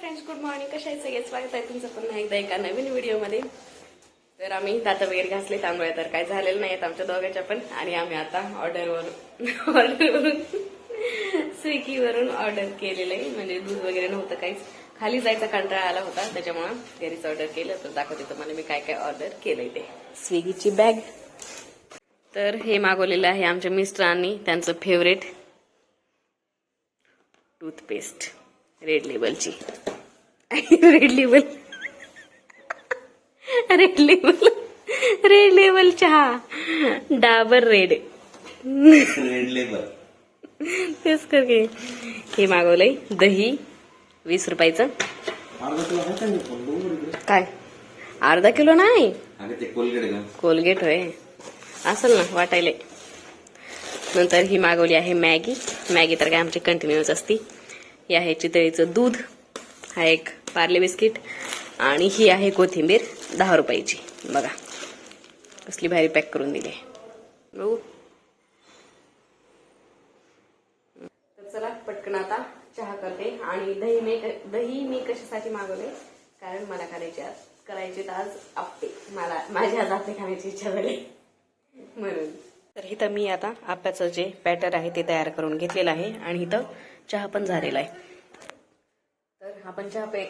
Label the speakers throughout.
Speaker 1: Friends good morning कशा आहे सगळे? स्वागत आहे तुमचं पुन्हा एकदा एका नवीन व्हिडिओमध्ये. तर आम्ही दात वगैरे घासले त्यामुळे तर काय झालेलं नाही आमच्या दोघांच्या पण. आणि आम्ही आता ऑर्डरवरून ऑर्डरवरून स्विगीवरून ऑर्डर केलेलं आहे. म्हणजे दूध वगैरे नव्हतं काहीच. खाली जायचा कंटाळा आला होता त्याच्यामुळं घरीच ऑर्डर केलं. तर दाखवते तुम्हाला मी काय काय ऑर्डर केलंय ते. स्विगीची बॅग तर हे मागवलेलं आहे आमच्या मिस्टरांनी त्यांचं favourite toothpaste red लेबलची red label red label red label चहा. डाबर रेड
Speaker 2: रेड लेबर
Speaker 1: तेच कर की. हे मागवलंय दही वीस रुपयाचं.
Speaker 2: काय?
Speaker 1: अर्धा किलो नाही?
Speaker 2: कोलगेट
Speaker 1: होय. असेल ना वाटायला नंतर ही मागवली आहे मॅगी. मॅगी तर काय आमची कंटिन्युअस असती. ही आहे चितळीचं दूध. हा एक पार्ले बिस्किट. आणि ही आहे कोथिंबीर दहा रुपयाची. बघा. कसली भारी पॅक करून दिली. बघू. तर चला पटकन आता चहा करते. आणि दही मी दही मी कशासाठी मागवले? कारण मला करायचे आज करायचे तर आज आप्पे मला माझ्या आज आप्पे खाण्याची इच्छा झाली. म्हणून. तर इथं मी आता आप्याचं जे बॅटर आहे ते तयार करून घेतलेलं आहे. आणि इथं चहा पण झालेला आहे. तर आपण चहा पे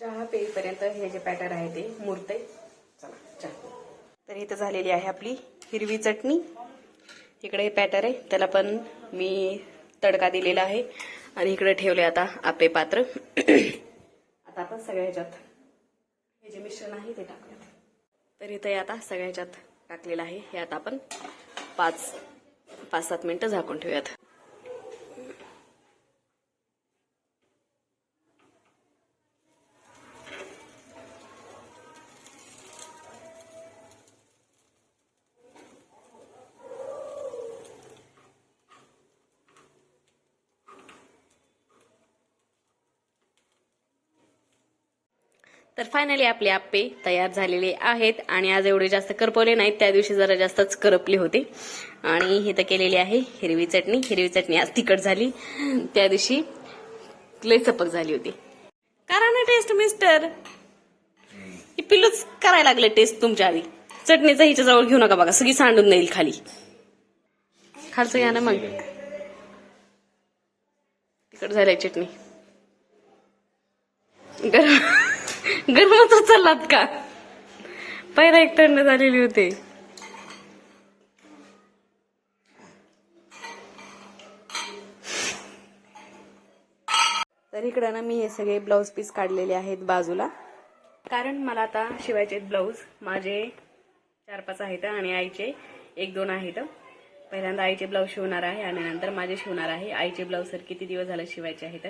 Speaker 1: चहा पेपर्यंत हे जे पॅटर आहे ते मुरते चला चहा. तर इथं झालेली आहे आपली हिरवी चटणी. इकडे हे पॅटर आहे. त्याला पण मी तडका दिलेला आहे. आणि इकडे ठेवले आता आपे पात्र. आता आपण सगळ्या ह्याच्यात हे जे मिश्रण आहे ते टाकूयात. तर इथे आता सगळ्या ह्याच्यात टाकलेलं आहे. हे आता आपण पाच पाच सात मिनिटं झाकून ठेवूयात. तर फायनली आपले आप्पे तयार झालेले आहेत आणि आज एवढे जास्त करपवले नाहीत त्या दिवशी जरा जास्तच करपले होते. आणि हे तर केलेली आहे हिरवी चटणी. हिरवी चटणी आज तिखट झाली. त्या दिवशी लय चपक झाली होती. करा ना टेस्ट मिस्टर ही पिल्लूच करायला लागले टेस्ट तुमच्या आधी. चटणीचा हिच्या जवळ घेऊ नका बघा सगळी सांडून जाईल खाली. खालचं घ्या ना मग. तिकट झालंय चटणी. गरम. गरमच उचललात का? पहिला एक थंड झालेली होते. तर इकडं ना मी हे सगळे ब्लाऊज पीस काढलेले आहेत बाजूला. कारण मला आता शिवायचे ब्लाऊज माझे चार पाच आहेत आणि आईचे एक दोन आहेत. पहिल्यांदा आईचे ब्लाऊज शिवणार आहे आणि नंतर माझे शिवणार आहे. आईचे ब्लाऊज सर किती दिवस झाले शिवायचे आहेत?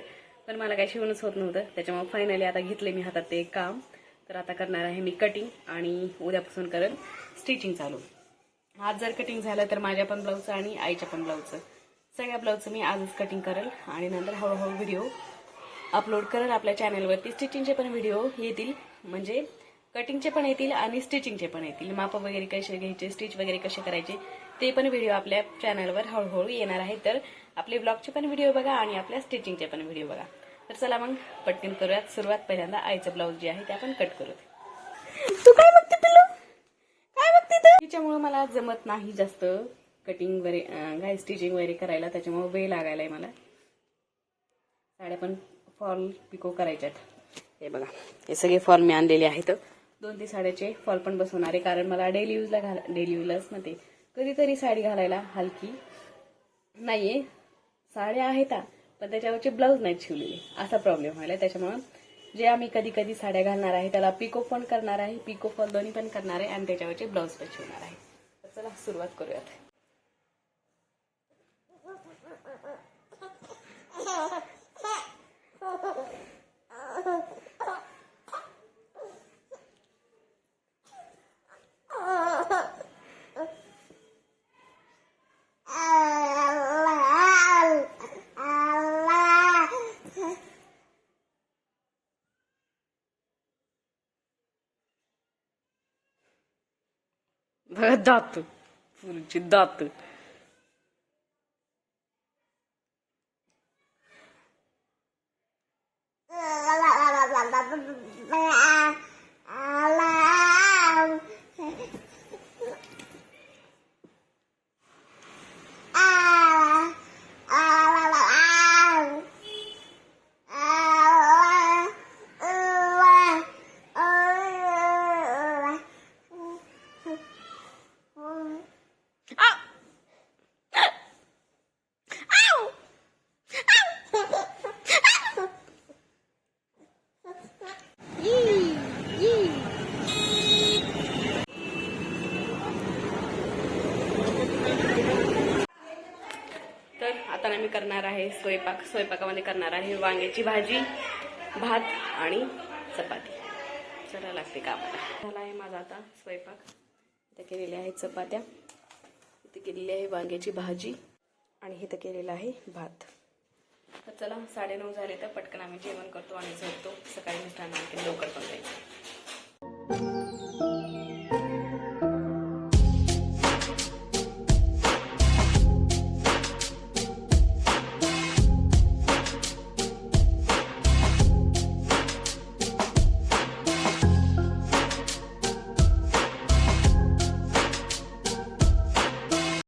Speaker 1: पण मला काही शिवणच होत नव्हतं. त्याच्यामुळे फायनली आता घेतले मी हातात ते काम. तर आता करणार आहे मी कटिंग आणि उद्यापासून करेल स्टिचिंग चालू. आज जर कटिंग झालं तर माझ्या पण ब्लाऊजचं आणि आईच्या पण ब्लाऊजचं सगळ्या ब्लाऊजचं मी आजच कटिंग करेल आणि नंतर हळूहळू व्हिडिओ अपलोड करेल. आपल्या चॅनलवरती स्टिचिंगचे पण व्हिडिओ येतील. म्हणजे कटिंगचे पण येतील आणि स्टिचिंगचे पण येतील. माप वगैरे कसे घ्यायचे स्टिच वगैरे कसे करायचे ते पण व्हिडिओ आपल्या चॅनलवर हळूहळू येणार आहे. तर आपले ब्लॉगचे पण व्हिडिओ बघा आणि आपल्या स्टिचिंगचे पण व्हिडिओ बघा. तर चला मग पटकन करूयात. सुरुवात पहिल्यांदा आईचं ब्लाऊज जे आहे ते आपण कट करूयात तू काय बघते पिल्लू? काय बघते तिच्यामुळे मला जमत नाही जास्त कटिंग वगैरे काय स्टिचिंग वगैरे करायला. त्याच्यामुळे वेळ लागायलाय मला. साड्या पण फॉल पिको करायच्यात. हे बघा. हे सगळे फॉल मी आणलेले आहेत. दोन तीन साड्याचे फॉल पण बसवणार आहे. कारण मला डेली यूजला घाल डेली यूजलाच ना कधीतरी साडी घालायला हलकी. नाहीये. साड्या आहेत पण त्याच्यावरचे ब्लाऊज नाहीत शिवलेले. असा प्रॉब्लेम व्हायला. त्याच्यामुळं जे आम्ही कधी कधी साड्या घालणार आहे त्याला पिको पण करणार आहे पिको फॉल दोन्ही पण करणार आहे आणि त्याच्यावरचे ब्लाऊज पण शिवणार आहे. चला सुरुवात करूयात. बघा दात फुलची करताना मी करणार आहे स्वयंपाक स्वयंपाकामध्ये करणार आहे वांग्याची भाजी भात आणि चपाती. चला लागते कामाला. झाला आहे माझा आता स्वयंपाक. इथं केलेल्या आहेत चपात्या. इथे केलेली आहे वांग्याची भाजी आणि इथं केलेलं आहे भात. तर चला साडेनऊ झाले तर पटकन आम्ही जेवण करतो आणि झोपतो. सकाळी मिस्टरांना आणखी लवकर पण जायचं.